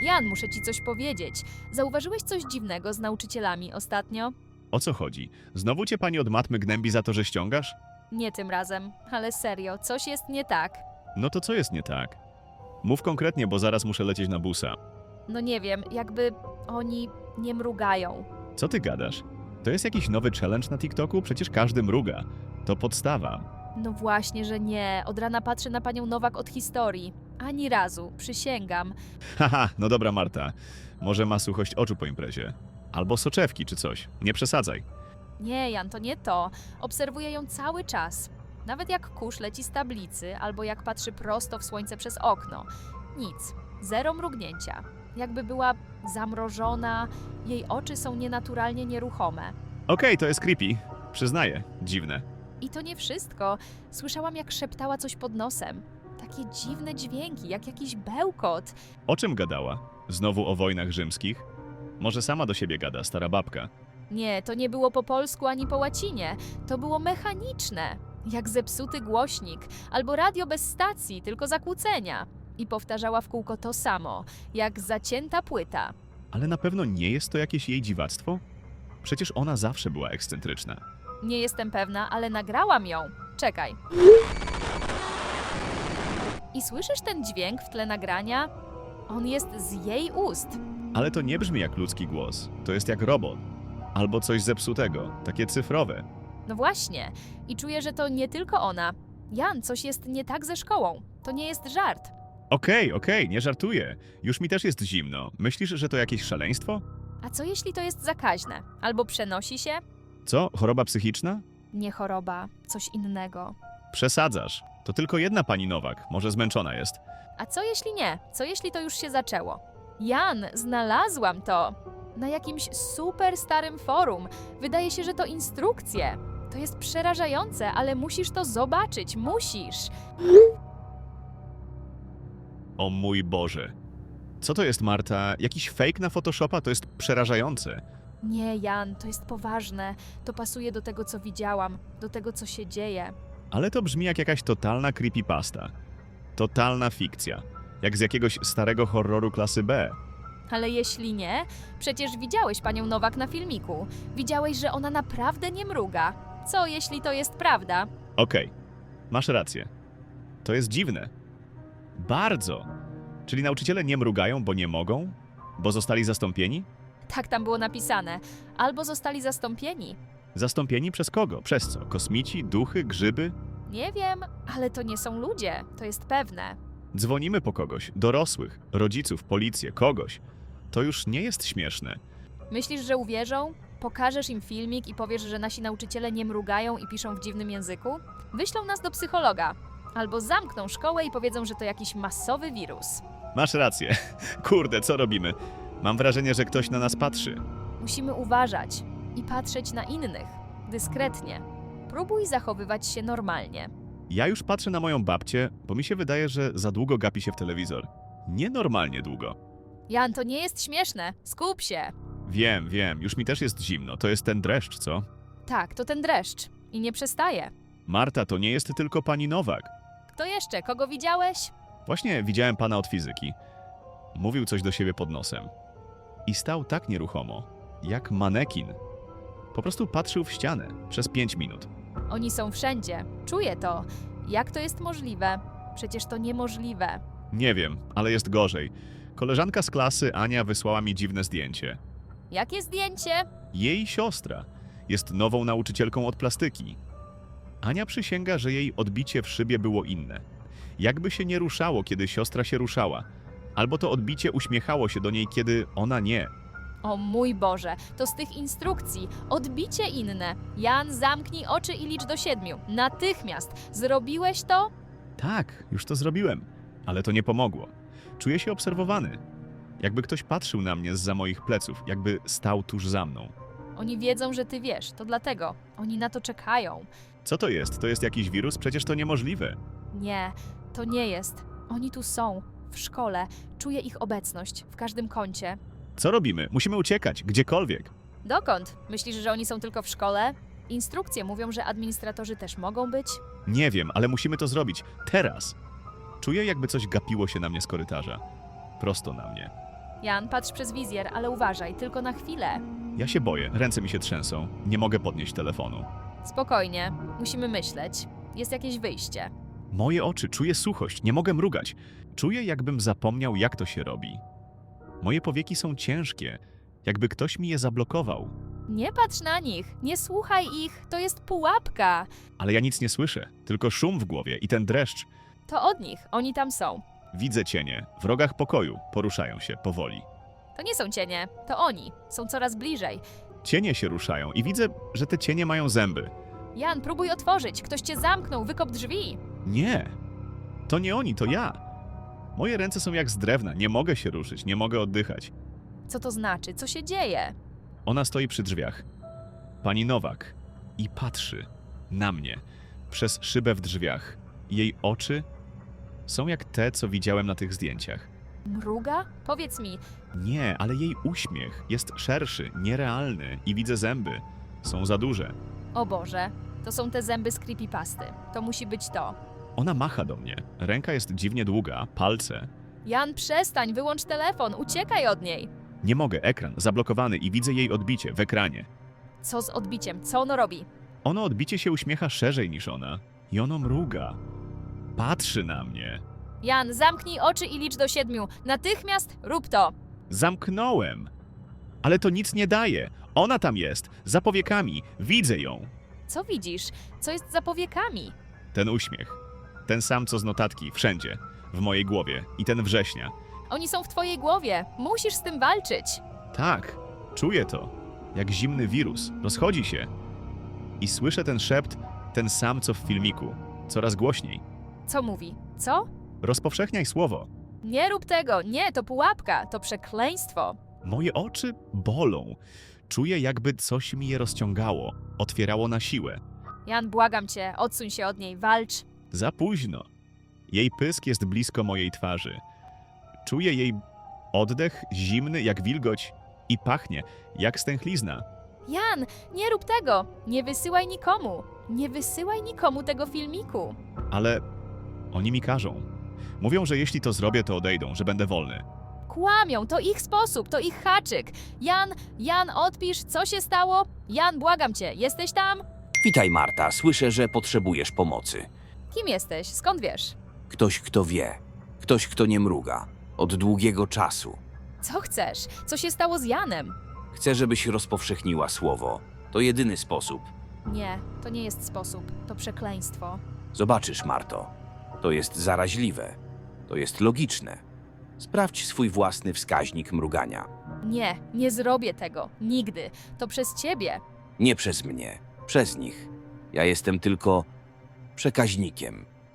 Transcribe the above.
Jan, muszę ci coś powiedzieć. Zauważyłeś coś dziwnego z nauczycielami ostatnio? O co chodzi? Znowu cię pani od matmy gnębi za to, że ściągasz? Nie tym razem, ale serio, coś jest nie tak. No to co jest nie tak? Mów konkretnie, bo zaraz muszę lecieć na busa. No nie wiem, jakby oni nie mrugają. Co ty gadasz? To jest jakiś nowy challenge na TikToku? Przecież każdy mruga. To podstawa. No właśnie, że nie. Od rana patrzę na panią Nowak od historii. Ani razu, przysięgam. Haha, no dobra Marta. Może ma suchość oczu po imprezie. Albo soczewki czy coś. Nie przesadzaj. Nie, Jan, to nie to. Obserwuję ją cały czas. Nawet jak kurz leci z tablicy, albo jak patrzy prosto w słońce przez okno. Nic. Zero mrugnięcia. Jakby była zamrożona, jej oczy są nienaturalnie nieruchome. Okej, to jest creepy. Przyznaję. Dziwne. I to nie wszystko. Słyszałam, jak szeptała coś pod nosem. Takie dziwne dźwięki, jak jakiś bełkot. O czym gadała? Znowu o wojnach rzymskich? Może sama do siebie gada, stara babka. Nie, to nie było po polsku ani po łacinie. To było mechaniczne. Jak zepsuty głośnik, albo radio bez stacji, tylko zakłócenia. I powtarzała w kółko to samo, jak zacięta płyta. Ale na pewno nie jest to jakieś jej dziwactwo? Przecież ona zawsze była ekscentryczna. Nie jestem pewna, ale nagrałam ją. Czekaj. I słyszysz ten dźwięk w tle nagrania? On jest z jej ust. Ale to nie brzmi jak ludzki głos. To jest jak robot. Albo coś zepsutego, takie cyfrowe. No właśnie. I czuję, że to nie tylko ona. Jan, coś jest nie tak ze szkołą. To nie jest żart. Okej, okej, nie żartuję. Już mi też jest zimno. Myślisz, że to jakieś szaleństwo? A co jeśli to jest zakaźne? Albo przenosi się? Co? Choroba psychiczna? Nie choroba, coś innego. Przesadzasz. To tylko jedna pani Nowak. Może zmęczona jest. A co jeśli nie? Co jeśli to już się zaczęło? Jan, znalazłam to! Na jakimś super starym forum. Wydaje się, że to instrukcje. To jest przerażające, ale musisz to zobaczyć, musisz. O mój Boże. Co to jest, Marta? Jakiś fake na Photoshopa? To jest przerażające. Nie, Jan, to jest poważne. To pasuje do tego, co widziałam, do tego, co się dzieje. Ale to brzmi jak jakaś totalna creepypasta. Totalna fikcja. Jak z jakiegoś starego horroru klasy B. Ale jeśli nie, przecież widziałeś panią Nowak na filmiku. Widziałeś, że ona naprawdę nie mruga. Co jeśli to jest prawda? Okej, masz rację. To jest dziwne. Bardzo. Czyli nauczyciele nie mrugają, bo nie mogą? Bo zostali zastąpieni? Tak tam było napisane. Albo zostali zastąpieni. Zastąpieni przez kogo? Przez co? Kosmici, duchy, grzyby? Nie wiem, ale to nie są ludzie, to jest pewne. Dzwonimy po kogoś, dorosłych, rodziców, policję, kogoś. To już nie jest śmieszne. Myślisz, że uwierzą? Pokażesz im filmik i powiesz, że nasi nauczyciele nie mrugają i piszą w dziwnym języku? Wyślą nas do psychologa. Albo zamkną szkołę i powiedzą, że to jakiś masowy wirus. Masz rację. Kurde, co robimy? Mam wrażenie, że ktoś na nas patrzy. Musimy uważać i patrzeć na innych, dyskretnie. Próbuj zachowywać się normalnie. Ja już patrzę na moją babcię, bo mi się wydaje, że za długo gapi się w telewizor. Nienormalnie długo. Jan, to nie jest śmieszne. Skup się. Wiem, wiem, już mi też jest zimno. To jest ten dreszcz, co? Tak, to ten dreszcz. I nie przestaje. Marta, to nie jest tylko pani Nowak. Kto jeszcze? Kogo widziałeś? Właśnie widziałem pana od fizyki. Mówił coś do siebie pod nosem. I stał tak nieruchomo, jak manekin. Po prostu patrzył w ścianę przez pięć minut. Oni są wszędzie. Czuję to. Jak to jest możliwe? Przecież to niemożliwe. Nie wiem, ale jest gorzej. Koleżanka z klasy, Ania, wysłała mi dziwne zdjęcie. Jakie zdjęcie? Jej siostra jest nową nauczycielką od plastyki. Ania przysięga, że jej odbicie w szybie było inne. Jakby się nie ruszało, kiedy siostra się ruszała, albo to odbicie uśmiechało się do niej, kiedy ona nie. O mój Boże, to z tych instrukcji. Odbicie inne. Jan, zamknij oczy i licz do siedmiu. Natychmiast. Zrobiłeś to? Tak, już to zrobiłem, ale to nie pomogło. Czuję się obserwowany. Jakby ktoś patrzył na mnie zza moich pleców, jakby stał tuż za mną. Oni wiedzą, że ty wiesz. To dlatego. Oni na to czekają. Co to jest? To jest jakiś wirus? Przecież to niemożliwe. Nie, to nie jest. Oni tu są. W szkole. Czuję ich obecność. W każdym kącie. Co robimy? Musimy uciekać, gdziekolwiek. Dokąd? Myślisz, że oni są tylko w szkole? Instrukcje mówią, że administratorzy też mogą być? Nie wiem, ale musimy to zrobić. Teraz. Czuję, jakby coś gapiło się na mnie z korytarza. Prosto na mnie. Jan, patrz przez wizjer, ale uważaj, tylko na chwilę. Ja się boję, ręce mi się trzęsą. Nie mogę podnieść telefonu. Spokojnie, musimy myśleć. Jest jakieś wyjście. Moje oczy, czuję suchość, nie mogę mrugać. Czuję, jakbym zapomniał, jak to się robi. Moje powieki są ciężkie, jakby ktoś mi je zablokował. Nie patrz na nich, nie słuchaj ich, to jest pułapka. Ale ja nic nie słyszę, tylko szum w głowie i ten dreszcz. To od nich, oni tam są. Widzę cienie, w rogach pokoju, poruszają się powoli. To nie są cienie, to oni, są coraz bliżej. Cienie się ruszają i widzę, że te cienie mają zęby. Jan, próbuj otworzyć, ktoś cię zamknął, wykop drzwi. Nie, to nie oni, to ja. Moje ręce są jak z drewna, nie mogę się ruszyć, nie mogę oddychać. Co to znaczy? Co się dzieje? Ona stoi przy drzwiach. Pani Nowak. I patrzy na mnie przez szybę w drzwiach. Jej oczy są jak te, co widziałem na tych zdjęciach. Mruga? Powiedz mi, Nie, ale jej uśmiech jest szerszy, nierealny i widzę zęby. Są za duże. o Boże, to są te zęby z creepypasty. To musi być to. Ona macha do mnie. Ręka jest dziwnie długa, palce. Jan, przestań, wyłącz telefon, uciekaj od niej. Nie mogę, ekran zablokowany i widzę jej odbicie w ekranie. Co z odbiciem? Co ono robi? Ono odbicie się uśmiecha szerzej niż ona. I ono mruga. Patrzy na mnie. Jan, zamknij oczy i licz do siedmiu. Natychmiast rób to. Zamknąłem. Ale to nic nie daje. Ona tam jest, za powiekami. Widzę ją. Co widzisz? Co jest za powiekami? Ten uśmiech. Ten sam co z notatki, wszędzie. W mojej głowie. I ten września. Oni są w twojej głowie. Musisz z tym walczyć. Tak, czuję to. Jak zimny wirus. Rozchodzi się. I słyszę ten szept, ten sam co w filmiku. Coraz głośniej. Co mówi? Co? Rozpowszechniaj słowo. Nie rób tego. Nie, to pułapka. To przekleństwo. Moje oczy bolą. Czuję, jakby coś mi je rozciągało, otwierało na siłę. Jan, błagam cię, odsuń się od niej, walcz. Za późno. Jej pysk jest blisko mojej twarzy. Czuję jej oddech zimny jak wilgoć i pachnie jak stęchlizna. Jan, nie rób tego. Nie wysyłaj nikomu. Nie wysyłaj nikomu tego filmiku. Ale oni mi każą. Mówią, że jeśli to zrobię, to odejdą, że będę wolny. Kłamią, to ich sposób, to ich haczyk. Jan, Jan, odpisz, co się stało? Jan, błagam cię, jesteś tam? Witaj, Marta. Słyszę, że potrzebujesz pomocy. Kim jesteś? Skąd wiesz? Ktoś, kto wie. Ktoś, kto nie mruga. Od długiego czasu. Co chcesz? Co się stało z Janem? Chcę, żebyś rozpowszechniła słowo. To jedyny sposób. Nie, to nie jest sposób, to przekleństwo. Zobaczysz, Marto. To jest zaraźliwe. To jest logiczne. Sprawdź swój własny wskaźnik mrugania. Nie, nie zrobię tego. Nigdy. To przez ciebie. Nie przez mnie, przez nich. Ja jestem tylko przekaźnikiem.